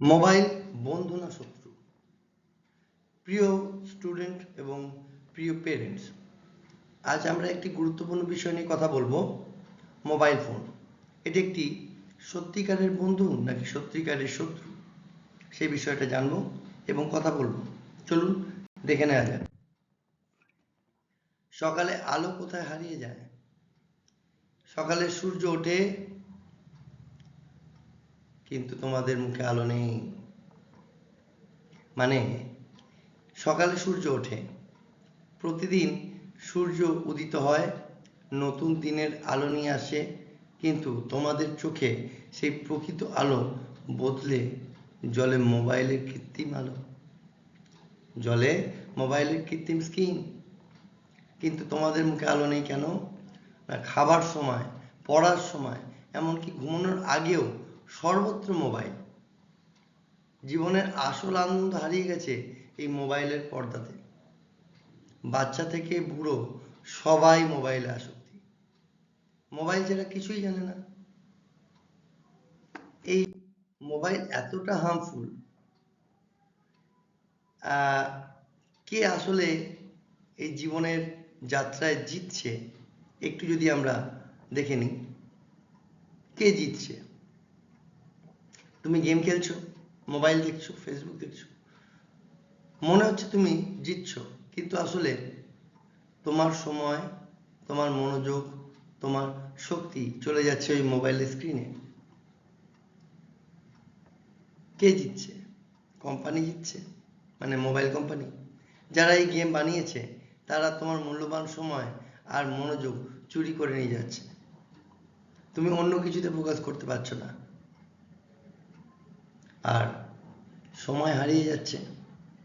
Mobile বন্ধু না শত্রু? প্রিয় স্টুডেন্ট এবং প্রিয় পেরেন্টস, আজ আমরা একটি গুরুত্বপূর্ণ বিষয় নিয়ে কথা বলব, মোবাইল ফোন। এটি একটি সত্যিকারের বন্ধু নাকি সত্যিকারের শত্রু? সেই বিষয়টা জানব এবং কথা বলব। চলুন, দেখে নেওয়া যাক। সকালে আলো কোথায় হারিয়ে যায়? সকালে সূর্য ওঠে কিন্তু তোমাদের মুখে আলো নেই। মানে সকালে সূর্য ওঠে। প্রতিদিন সূর্য উদিত হয়, নতুন দিনের আলো নিয়ে আসে, কিন্তু তোমাদের চোখে সেই প্রকৃত আলো বদলে জলে মোবাইলের কৃত্রিম আলো। জলে মোবাইলের কৃত্রিম স্ক্রিন কিন্তু তোমাদের মুখে আলো নেই কেন? না, খাবার সময়, পড়ার সময়, এমনকি ঘুমানোর আগেও সর্বত্র মোবাইল। জীবনের আসল আনন্দ হারিয়ে গেছে এই মোবাইলের পর্দাতে। বাচ্চা থেকে বুড়ো সবাই মোবাইলে আসক্তি। মোবাইল ছাড়া কিছুই জানে না। এই মোবাইল এতটা হার্মফুল কে আসলে এই জীবনের যাত্রায় জিতছে, একটু যদি আমরা দেখে নিই। কে জিতছে? তুমি গেম খেলছো মোবাইল দেখছ ফেসবুক দেখছ। মনে হচ্ছে তুমি জিতছো, কিন্তু আসলে তোমার সময়, তোমার মনোযোগ, তোমার শক্তি চলে যাচ্ছে ওই মোবাইলের স্ক্রিনে কে জিতছে? কোম্পানি জিতছে? মানে মোবাইল কোম্পানি যারা এই গেম বানিয়েছে, তারা তোমার মূল্যবান সময় আর মনোযোগ চুরি করে নিয়ে যাচ্ছে। তুমি অন্য কিছুতে ফোকাস করতে পারছ না। আর সময় হারিয়ে যাচ্ছে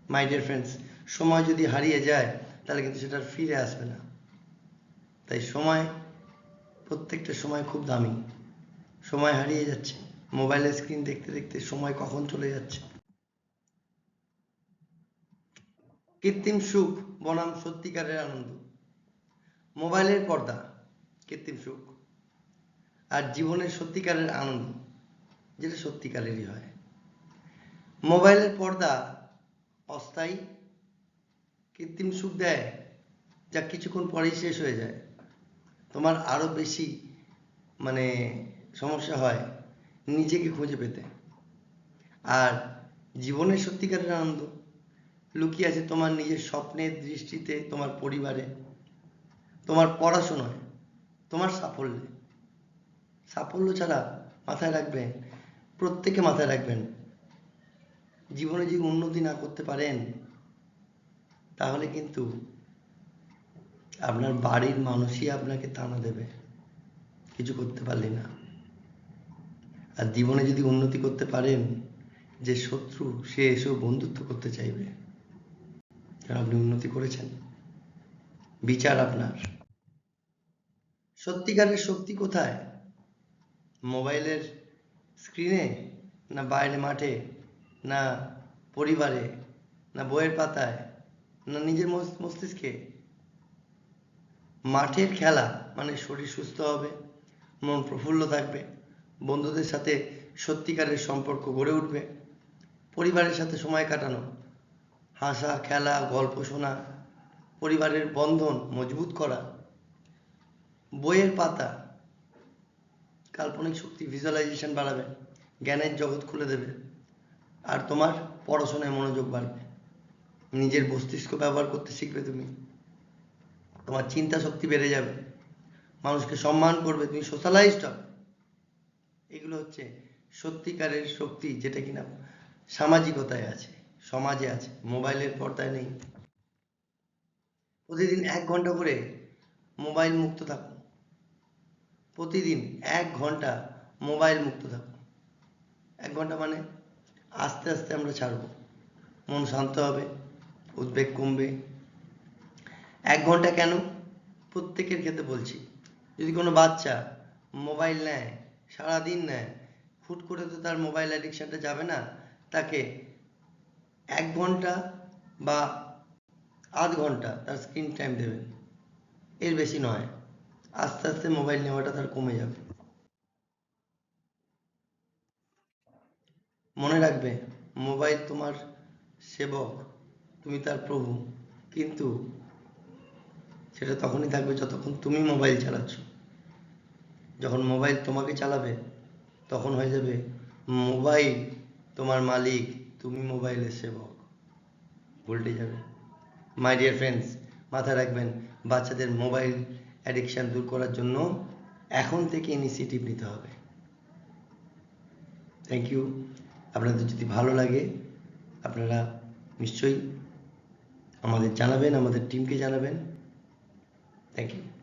মাই ডিয়ার ফ্রেন্ডস সময় যদি হারিয়ে যায়, তাহলে কিন্তু সেটা ফিরে আসবে না। তাই সময়, প্রত্যেকটা সময় খুব দামি। সময় হারিয়ে যাচ্ছে। মোবাইলের স্ক্রিন দেখতে দেখতে সময় কখন চলে যাচ্ছে? কৃত্রিম সুখ, বনাম সত্যিকারের আনন্দ। মোবাইলের পর্দা, কৃত্রিম সুখ। আর জীবনের সত্যিকারের আনন্দ, যেটা সত্যিকারেরই হয়। মোবাইলের পর্দা অস্থায়ী, কৃত্রিম সুখ দেয়, যা কিছুক্ষণ পরেই শেষ হয়ে যায়। তোমার আরও বেশি মানে সমস্যা হয় নিজেকে খুঁজে পেতে। আর জীবনের সত্যিকারের আনন্দ। লুকিয়ে আছে তোমার নিজের স্বপ্নের দৃষ্টিতে, তোমার পরিবারে, তোমার পড়াশোনায়, তোমার সাফল্যে। সাফল্য ছাড়া মাথায় রাখবেন, প্রত্যেকে মাথায় রাখবেন জীবনে যদি উন্নতি না করতে পারেন, তাহলে কিন্তু আপনার বাড়ির মানুষই আপনাকে তাড়া দেবে। কিছু করতে পারলি না। আর জীবনে যদি উন্নতি করতে পারেন, যে শত্রু, সে এসেও বন্ধুত্ব করতে চাইবে। কারণ আপনি উন্নতি করেছেন। বিচার আপনার। সত্যিকারের শক্তি কোথায়? মোবাইলের স্ক্রিনে না বাইরে মাঠে না পরিবারে, না বইয়ের পাতায়, না নিজের মস্তিষ্কে? মাঠের খেলা মানে শরীর সুস্থ হবে, মন প্রফুল্ল থাকবে, বন্ধুদের সাথে সত্যিকারের সম্পর্ক গড়ে উঠবে, পরিবারের সাথে সময় কাটানো, হাসা, খেলা, গল্প শোনা, পরিবারের বন্ধন মজবুত করা, বইয়ের পাতা, কাল্পনিক শক্তি ভিজুয়ালাইজেশন বাড়াবে, জ্ঞানের জগৎ খুলে দেবে। আর তোমার পড়াশোনায় মনোযোগ বাড়বে। নিজের মস্তিষ্ক ব্যবহার করতে শিখবে তুমি। তোমার চিন্তা শক্তি বেড়ে যাবে। মানুষকে সম্মান করবে। তুমি সোশ্যালাইজড হবে এগুলো হচ্ছে সত্যিকারের শক্তি যেটা কিনা সামাজিকতায় আছে, সমাজে আছে, মোবাইলের পর্দায় নেই। প্রতিদিন এক ঘণ্টা করে মোবাইল মুক্ত থাকুন প্রতিদিন এক ঘণ্টা মোবাইল মুক্ত থাকুন এক ঘণ্টা মানে আস্তে আস্তে আমরা ছাড়ব। মন শান্ত হবে, উদ্বেগ কমবে। এক ঘণ্টা কেন? প্রত্যেকের ক্ষেত্রে বলছি, যদি কোনো বাচ্চা মোবাইল নেয়, সারাদিন নেয়, হুট করে তো তার মোবাইল অ্যাডিকশানটা যাবে না, তাকে এক ঘণ্টা বা আধ ঘণ্টা তার স্ক্রিন টাইম দেবেন। এর বেশি নয়। আস্তে আস্তে মোবাইল নেওয়াটা তার কমে যাবে। মনে রাখবে, মোবাইল তোমার সেবক, তুমি তার প্রভু। কিন্তু সেটা তখনই থাকবে যতক্ষণ তুমি মোবাইল চালাচ্ছ। যখন মোবাইল তোমাকে চালাবে, তখন হয়ে যাবে মোবাইল তোমার মালিক, তুমি মোবাইলের সেবক। উল্টে যাবে। মাই ডিয়ার ফ্রেন্ডস মাথায় রাখবেন, বাচ্চাদের মোবাইল অ্যাডিকশান দূর করার জন্য এখন থেকে ইনিশিয়েটিভ নিতে হবে। থ্যাংক ইউ আপনাদের যদি ভালো লাগে আপনারা নিশ্চয়ই আমাদের জানাবেন আমাদের টিমকে জানাবেন। Thank you